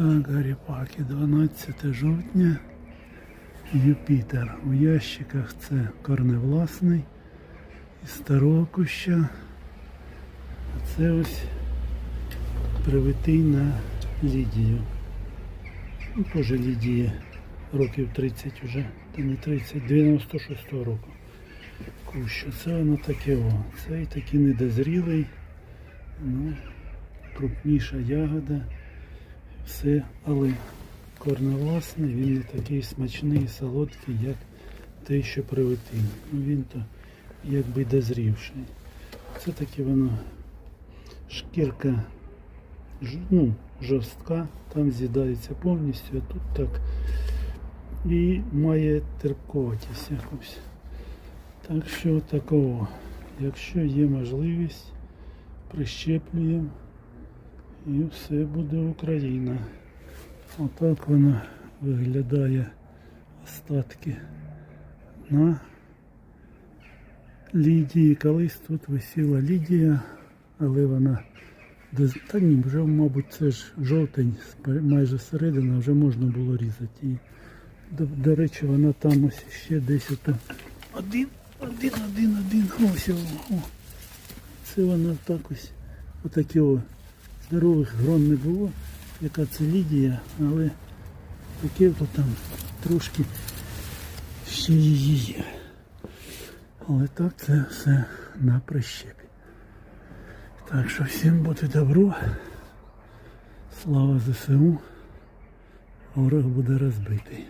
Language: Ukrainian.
Так, Гаріпаки, 12 жовтня. Юпітер. У ящиках це корневласний із старого куща. А це ось привитий на Лідію. Ну, теж Лідії років 30 вже, та не 30, 96 року. Кущ. Це воно таке о. Цей такий недозрілий, ну, крупніша ягода. Все, але корневласний, він не такий смачний і солодкий, як той, що привитий. Ну, він то якби дозрівший. Це таке воно шкірка ну, жорстка, там з'їдається повністю, а тут так. І має терпковатість якусь. Так що такого. Якщо є можливість, прищеплюємо і все буде Україна. Отак вона виглядає остатки на Лідії. Колись тут висіла Лідія, але вона та ні, вже, мабуть, це ж жовтень, майже середина, вже можна було різати її. До, до речі, вона там ось ще десь ото один, один, один, один. Ось о, о. Це вона так ось. Отакі о. Здорових грон не було, яка це Лідія, але таке то там трошки ще її є. Але так це все на прищепі. Так що всім буде добро. Слава ЗСУ. Ворог буде розбитий.